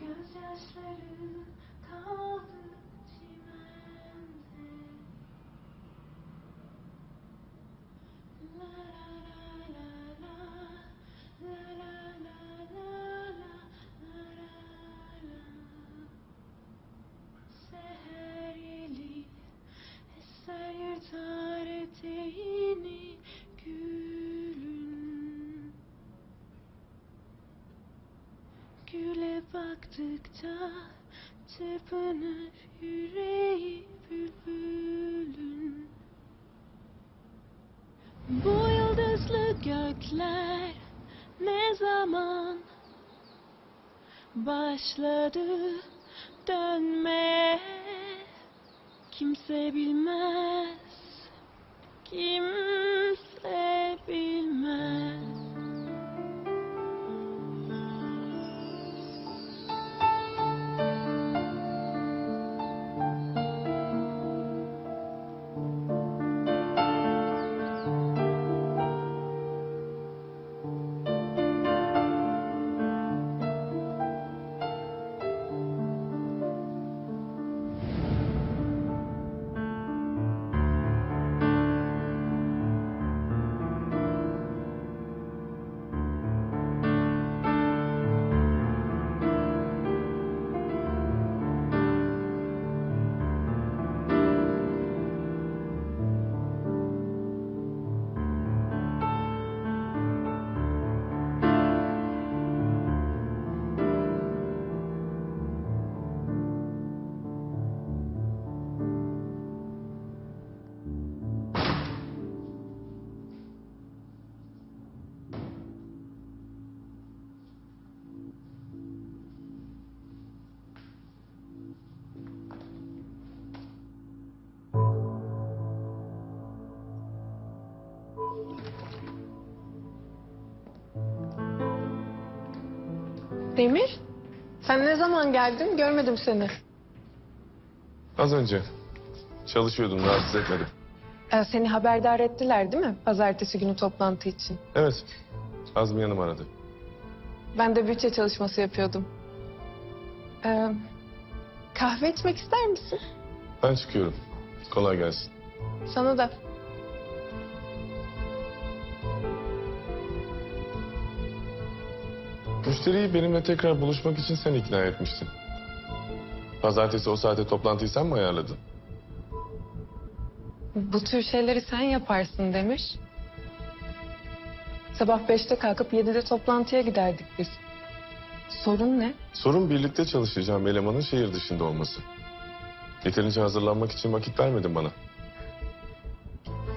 Gözyaşları kaldı baktıkça Çırpınır yüreği bülbülün. Bu yıldızlı gökler Ne zaman Başladı dönmeye Kimse bilmez Kimse Demir, sen ne zaman geldin? Görmedim seni. Az önce çalışıyordum rahatsız etmedim. Ee, seni haberdar ettiler değil mi? Pazartesi günü toplantı için. Evet Azmi Hanım aradı. Ben de bütçe çalışması yapıyordum. Ee, kahve içmek ister misin? Ben çıkıyorum. Kolay gelsin. Sana da. Müşteriyi benimle tekrar buluşmak için sen ikna etmiştin. Pazartesi o saate toplantıyı sen mi ayarladın? Bu tür şeyleri sen yaparsın Demir. Sabah beşte kalkıp yedide toplantıya giderdik biz. Sorun ne? Sorun birlikte çalışacağım elemanın şehir dışında olması. Yeterince hazırlanmak için vakit vermedin bana.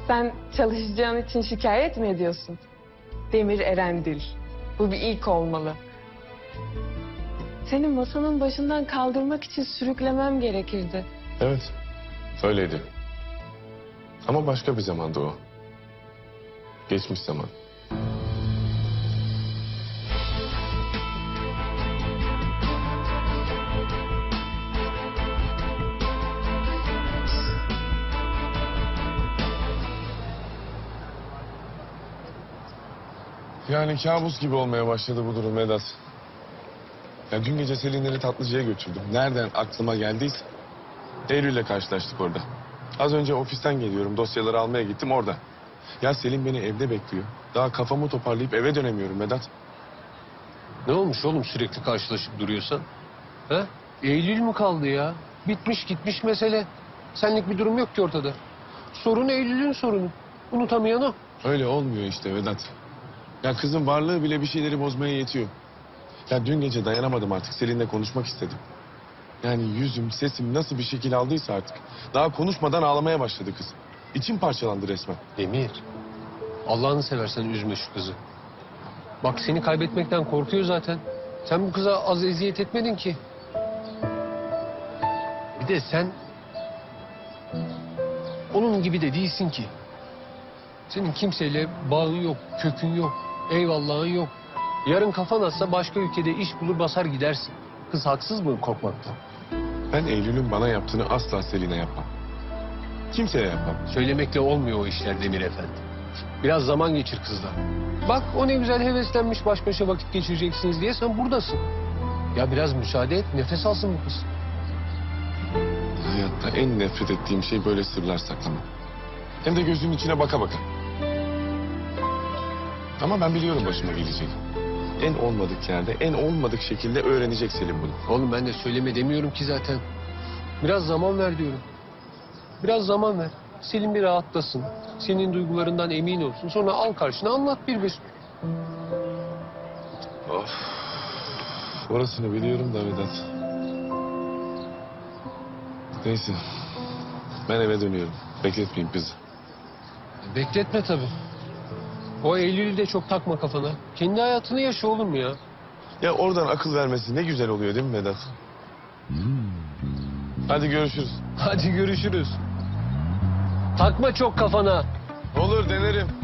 Sen çalışacağın için şikayet mi ediyorsun? Demir Erendil. Bu bir ilk olmalı. Seni masanın başından kaldırmak için sürüklemem gerekirdi. Evet, öyleydi. Ama başka bir zamandı o. Geçmiş zaman. Yani kabus gibi olmaya başladı bu durum Vedat. Ya dün gece Selinleri tatlıcıya götürdüm. Nereden aklıma geldiyse. Eylül'le karşılaştık orada. Az önce ofisten geliyorum. Dosyaları almaya gittim orada. Ya Selin beni evde bekliyor. Daha kafamı toparlayıp eve dönemiyorum Vedat. Ne olmuş oğlum sürekli karşılaşıp duruyorsan? Ha? Eylül mü kaldı ya? Bitmiş gitmiş mesele. Senlik bir durum yok ki ortada. Sorun Eylül'ün sorunu. Unutamayan o. Öyle olmuyor işte Vedat. Ya kızın varlığı bile bir şeyleri bozmaya yetiyor. Ya dün gece dayanamadım artık. Selin'le konuşmak istedim. Yani yüzüm, sesim nasıl bir şekil aldıysa artık. Daha konuşmadan ağlamaya başladı kız. İçim parçalandı resmen. Demir. Allah'ını seversen üzme şu kızı. Bak seni kaybetmekten korkuyor zaten. Sen bu kıza az eziyet etmedin ki. Bir de sen... Onun gibi de değilsin ki. Senin kimseyle bağın yok, kökün yok, eyvallahın yok. Yarın kafan atsa başka ülkede iş bulur basar gidersin. Kız haksız mı korkmaktan? Ben Eylül'ün bana yaptığını asla Selin'e yapmam. Kimseye yapmam. Söylemekle olmuyor o işler Demir Efendi. Biraz zaman geçir kızla. Bak o ne güzel heveslenmiş baş başa vakit geçireceksiniz diye sen buradasın. Ya biraz müsaade et, nefes alsın bu kız. Hayatta en nefret ettiğim şey böyle sırlar saklamak. Hem de gözünün içine baka baka. Ama ben biliyorum başıma gelecek. En olmadık yerde, en olmadık şekilde öğrenecek Selim bunu. Oğlum ben de söyleme demiyorum ki zaten. Biraz zaman ver diyorum. Biraz zaman ver. Selim bir rahatlasın. Senin duygularından emin olsun. Sonra al karşına anlat bir bir. Of. Orasını biliyorum da Vedat. Neyse. Ben eve dönüyorum. Bekletmeyeyim kızı. Bekletme tabii. O Eylül'ü de çok takma kafana. Kendi hayatını yaşa oğlum ya. Ya oradan akıl vermesi ne güzel oluyor değil mi Vedat? Hadi görüşürüz. Hadi görüşürüz. Takma çok kafana. Olur denerim.